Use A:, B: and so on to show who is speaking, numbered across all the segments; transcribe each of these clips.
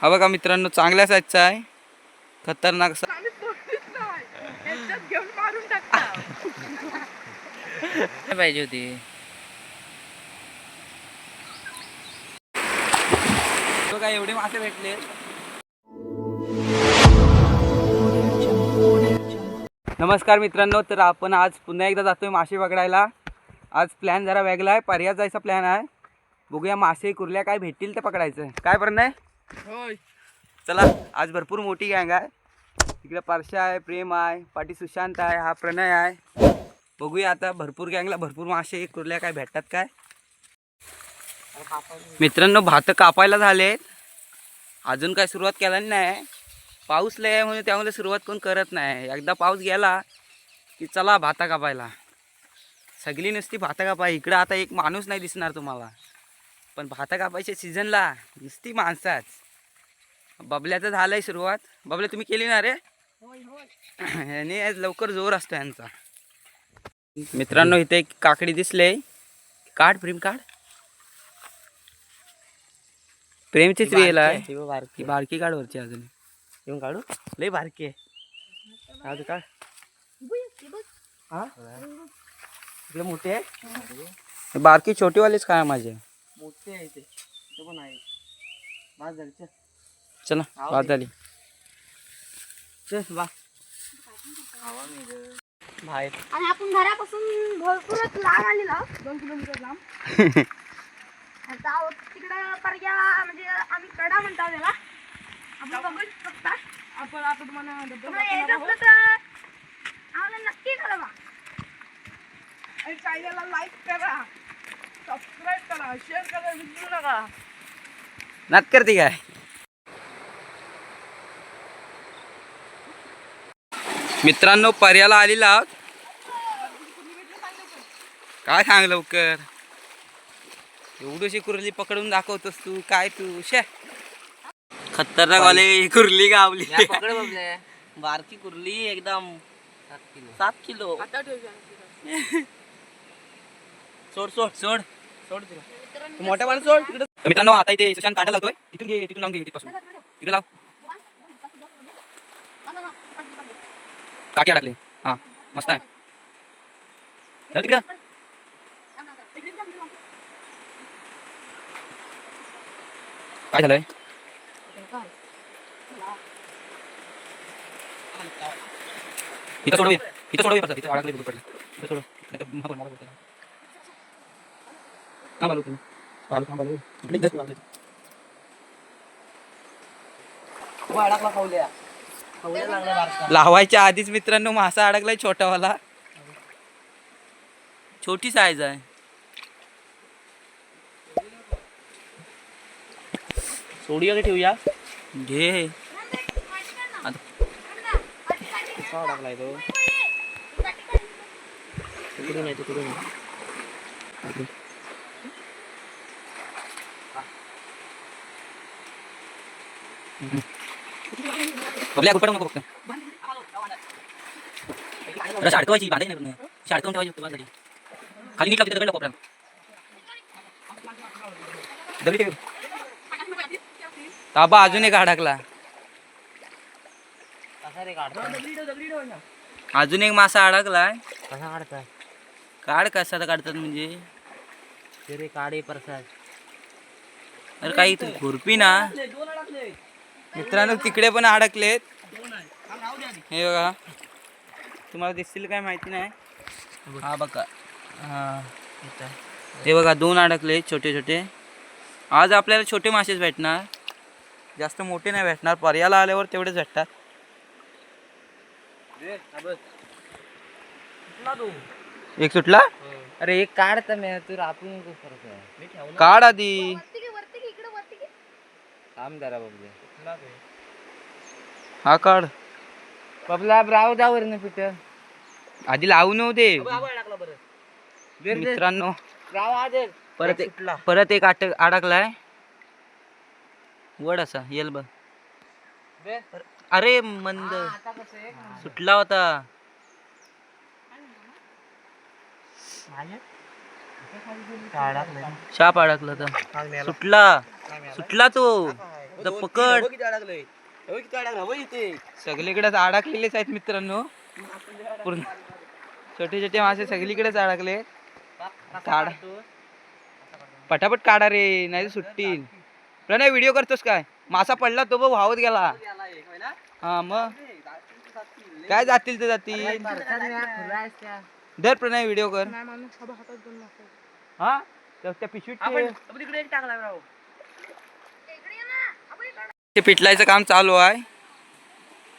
A: हा बघा मित्रांनो चांगल्या साईजचा आहे. खतरनाक असा पाहिजे होती. बघा एवढे मासे भेटले. नमस्कार मित्रांनो तर आपण आज पुन्हा एकदा जातोय मासे पकडायला. आज प्लॅन जरा वेगळा आहे पर्याय जायचा प्लॅन आहे. बघूया मासे कुर्ल्या काय भेटतील ते पकडायचं. काय पर्यंत होय. चला आज भरपूर मोठी गँग आहे. तिकडे पारशा आहे प्रेम आहे पाठी सुशांत आहे हा प्रणय आहे. बघूया आता भरपूर गँगला भरपूर मासे कुर्ल्या काय भेटतात काय. मित्रांनो भात कापायला झालेत अजून काय सुरुवात केला नाही. पाऊस लय आहे म्हणून त्यामुळे सुरुवात कोण करत नाही. एकदा पाऊस गेला की चला भाता कापायला. सगळी नुसती भाता कापाय इकडं आता एक माणूस नाही दिसणार तुम्हाला. पण भाता कापायच्या सीझनला नुसती माणसाच. बबल्याचं झालंय सुरुवात. बबल्या तुम्ही केली ना रे? आणि आज लवकर जोर असतो यांचा मित्रांनो इथे एक काकडी दिसले. काढ प्रेम काढ. प्रेमचीच वेल आहे.
B: बारकी
A: बारकी काढ वरची अजून.
B: येऊन काढू? लय बारकी आहे. काढ काढ. हा? मोठे आहे
A: बारकी छोटीवालीच काय माझे.
B: मोठे आहे ते. पण आहे. झाली चल
A: बाद झाली.
B: बाहेर.
C: आणि आपण घरापासून भरपूरच लांब आलेलो दोन किलोमीटर लांब. आता तिकडं पर्या म्हणजे आम्ही कडा म्हणतो त्याला. आपण बघू शकता. आपण आता तुम्हाला तुम्हाला यायचं असलं तर आम्हाला नक्की कळवा.
D: आणि चॅनलला लाईक करा. सबस्क्राईब करा शेअर करा विसरू नका.
A: नात करते काय? मित्रांनो पर्याला आलेला आहोत. काय सांग लवकर? एवढीशी कुर्ली पकडून दाखवतोस तू काय तू? शे. खतरनाक वाले कुर्ली गावली.
B: बारकी कुर्ली एकदम. सात किलो. सोड सोड
A: सोड.
B: सोड मोठ्या पाण्यात सोड.
A: मित्रांनो आता इथे सुशांत काढा लावतोय. तिथून घे तिथून लावून घे तिथपासून तिथे लाव. काठी अडकले. हा मस्त आहे. तिकडं. काय झालंय? इथं सोडवूया इथं इथं अडकले बुडून इथं सोडव. नाहीतर महापौर मला तुम्ही.
B: अडकला खाऊल्या
A: लावायच्या आधीच मित्रांनो मासा अडकलाय छोटावाला. छोटी साईज आहे.
B: सोडूया का ठेवूया.
A: घे.
B: अडकलाय तो? तिकडून आहे तिकडून आहे.
A: बबल्या कुठं नको फक्त. रस अडकवायची नाही पूर्ण. अशी अडकवून ठेवायची फक्त झाली. खाली दगड कोपऱ्यात दगडी ठेव ताबा अजून एक अडकला अजून एक मासा अडकलाय
B: कसा काढताय?
A: काढ कसा काढतात म्हणजे.
B: काढे प्रसाद.
A: अरे काही तू खुरपी ना. मित्रांनो तिकडे पण अडकलेत. हे बघा. तुम्हाला दिसतील काय माहिती नाही. हा बघा. हा. हे बघा दोन अडकले छोटे छोटे. आज आपल्याला छोटे मासेच भेटणार. जास्त मोठे नाही भेटणार. पर्याला आल्यावर तेवढेच भेटतात. एक सुटला?
B: अरे एक काढता मी. तू ठेवलं
A: काढ आधी.
C: वरती घे वरती घे इकडे वरती घे.
B: थांब जरा बघूया
A: हा काढ.
B: बबला ब्राव जा वरनं पिठ.
A: आधी लावू नव्हते. मित्रांनो
B: ब्राव आज
A: परत एक परत एक अटक अडकलाय. वड असा येल बघ. अरे मंद.
B: आता कसं आहे?
A: सुटला होता. शाप अडकला होता. सुटला. सुटला तो.
B: तर पकड.
A: सगळीकडेच अडकलेलेच आहेत मित्रांनो. पूर्ण छोटे छोटे मासे सगळीकडेच अडकले. काढ. पटापट काढा रे नाही तर सुट्टी प्रणय व्हिडिओ करतोस काय? मासा पडला तो बघ वाहत गेला. हा मग? काय जातील ते जातील? धर प्रणय व्हिडिओ कर. हा त्या पिशवीत
B: टाकला राव
C: इकडे ये ना आपण इकडे
A: ते पिटलायचं काम चालू आहे.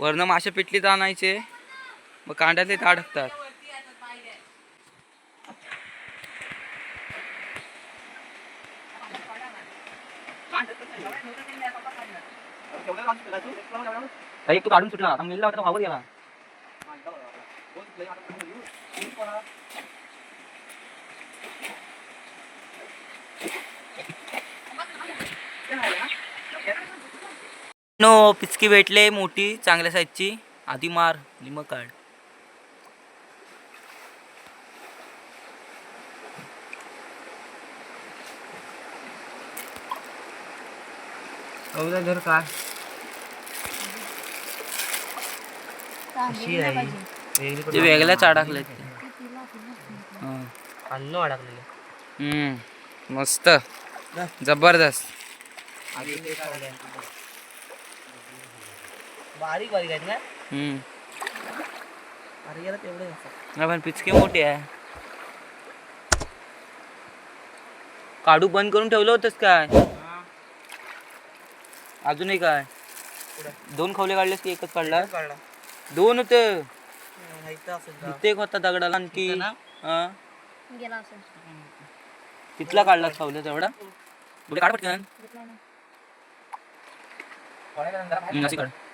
A: वरनं मासे पिटलीत आणायचे. मग कांड्यातले ते अडकतात तू काढून सुटला. आता होता वावर गेला. नो पिचकी भेटले मोठी चांगल्या साईजची आधी मार लिम काढ. धर का ते वेगळ्याच अडकले
B: अन्न अडकलेलं
A: हम्म. मस्त. जबरदस्त.
B: बारीक बारीक आहेत ना?
A: हम्म.
B: अरे याला तेवढे
A: पण पिचकी मोठी आहे. काढू बंद करून ठेवलं होतंस काय? अजूनही काय दोन खवले काढलेस की एकच काढला
B: काढला.
A: दोन होते. एक होता दगडाला आणखी? हा. तिथला काढला खवले तेवढा? पुढे काढ पटकन.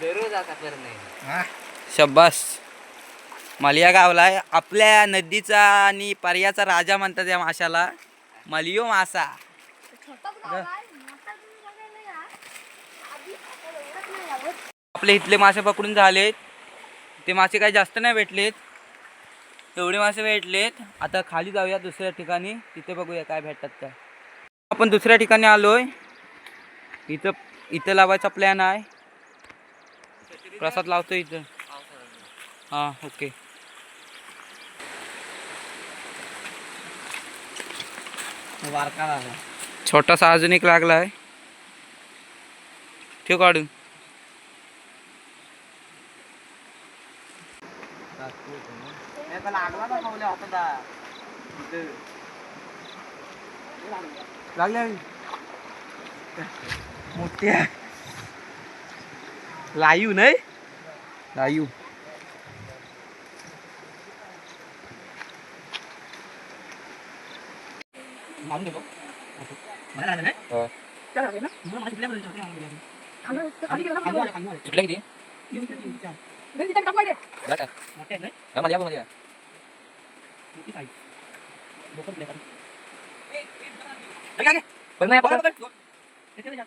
B: दररोज आता कर नाही
A: शब्बास मलिया गावला आहे आपल्या नदीचा आणि पर्याचा राजा म्हणतात या माशाला. मलियो मासा. आपले इथले मासे पकडून झालेत. ते मासे काही जास्त नाही भेटलेत. एवढे मासे भेटलेत. आता खाली जाऊया दुसऱ्या ठिकाणी. तिथे बघूया काय भेटतात काय आपण दुसऱ्या ठिकाणी आलोय. इथं इथं लावायचा प्लॅन आहे. प्रसाद लावतो इथं. हाँ ओके.
B: वारका लागला
A: छोटासा अजून एक लागला आहे. ठेव काढून
B: লাইউনে লাইউ মামু দেখো
A: মানে না না হ্যাঁ চল রে না মুড় মাছ দিলে
D: বলে চল আমরা
C: খালি
D: গেলাম চলে
A: গিয়ে
D: দেন দিটা কাপ দে দাদা মোটে
B: না
D: আমার যাবো মানে কি তাই বকন প্লে কর এই এই আগে বল না পড়া পড়া এটা যা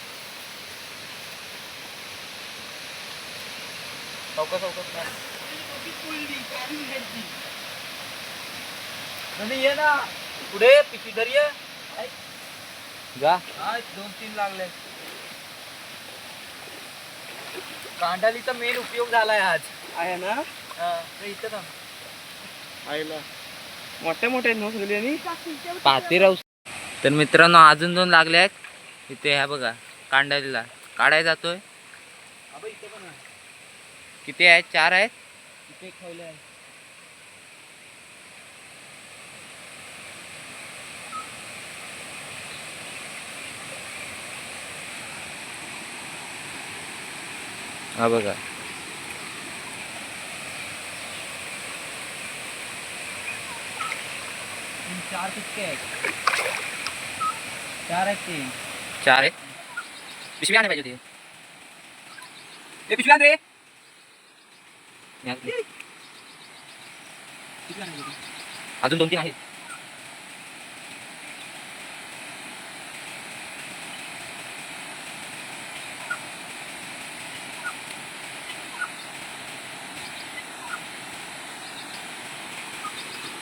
D: पिशवी तिथं आहे.
A: ये ना. पुढे पिशवी धर ये. जा. दोन तीन लागले. कांडालीचा मेन उपयोग झालाय आज.
B: आहे ना?
A: हा, तर इथं थांब.
B: आईला. मोठे मोठे आहेत ना सगळे आणि
A: पाते राहू. तर मित्रांनो अजून दोन लागले आहेत. इथे ह्या बघा कांडायला काढायला जातोय. किती आहेत चार आहेत? हा बघा.
B: चार कितके आहेत? चार आहेत ते
A: चार आहेत? पिशवी आणायला पाहिजे होती. ए, पिशवी आण रे. अजून दोन तीन आहेत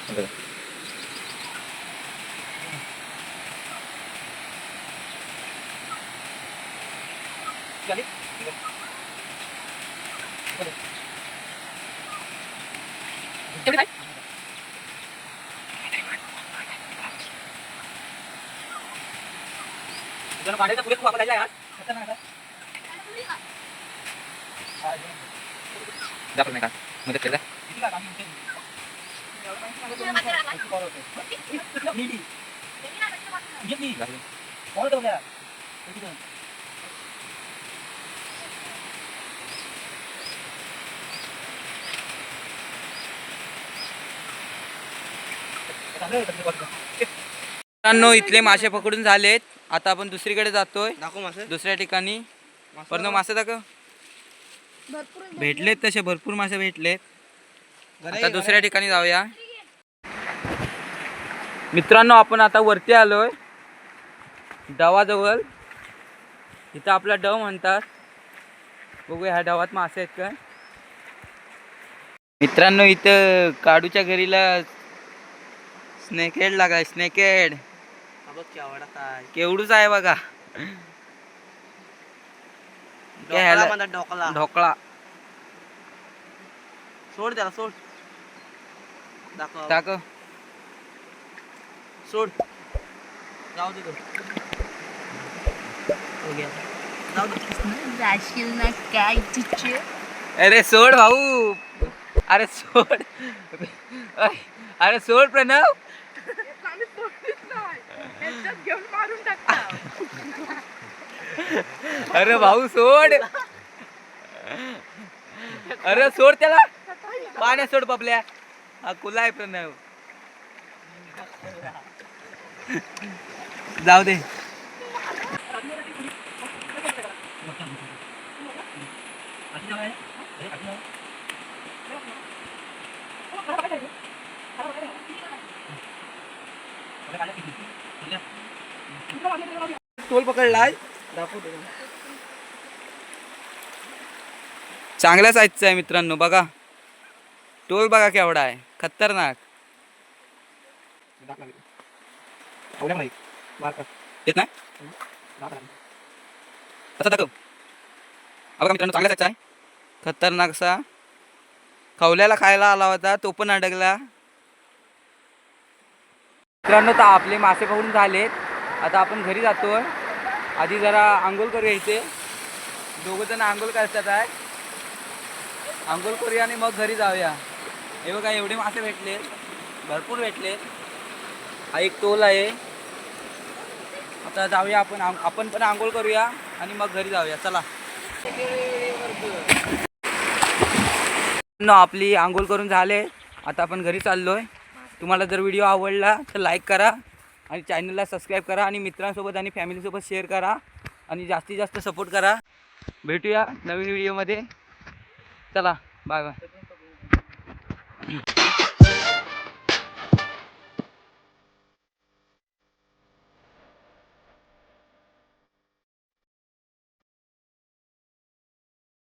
A: बघा. जण काढायचा पुढे खूप आपण जायला आज. खतरनाक आहे. जा पण नाही का मदत कर जा. किती का काम होते? घेतली. कोण होतं बघा? मित्रांनो इथले मासे पकडून झालेत. आता आपण दुसरीकडे जातोय.
B: दाखव मासे.
A: दुसऱ्या ठिकाणी. पण मासे दाखव.
C: भरपूर
A: भेटलेत तसे भरपूर मासे भेटलेत. आता दुसऱ्या ठिकाणी जाऊया. मित्रांनो आपण आता वरती आलोय. डवाजवळ. इथं आपला डव म्हणतात. बघूया ह्या डवात मासे आहेत काय. मित्रांनो इथं काडूच्या घरीला स्नेकेड लागाय स्नेकेड केवढूच आहे बघा.
B: डोकला
A: ढोकळा
B: सोड त्याला सोड. दाखव.
A: टाक
B: सोड. जाऊ दे. हो गया. जाऊ दे.
C: जाशील ना काय तिचे?
A: अरे सोड भाऊ. अरे सोड. अरे सोड प्रणव. अरे भाऊ सोड. अरे सोड त्याला. पाण्या सोड पपल्या हा कुला आहे प्रणव जाऊ दे. टोल पकडलाय. चांगल्या साईजचं आहे मित्रांनो बघा. टोल बघा केवढा आहे. खतरनाक. येत नाही? दाखव. बघा मित्रांनो चांगल्या साईजचा आहे. खतरनाक असा. खवल्याला खायला आला होता तो पण अडकला. मित्रांनो तर आपले मासे पकडून झालेत. आता आपण घरी जातो आधी जरा आंघोळ करूया इथे. दोघं जण आंघोळ करतात आहे आंघोळ करूया आणि मग घरी जाऊया. हे बघा एवढे मासे भेटले. भरपूर भेटले. हा एक टोल आहे. आता जाऊया आपण. आपण पण आंघोळ करूया आणि मग घरी जाऊया. चला. न आपली आंघोळ करून झाले. आता आपण घरी चाललोय. तुम्हाला जर व्हिडिओ आवडला तर लाईक करा आणि चॅनलला सबस्क्राईब करा आणि मित्रांसोबत आणि फॅमिलीसोबत शेअर करा आणि जास्तीत जास्त सपोर्ट करा. भेटूया नवीन व्हिडिओमध्ये चला बाय बाय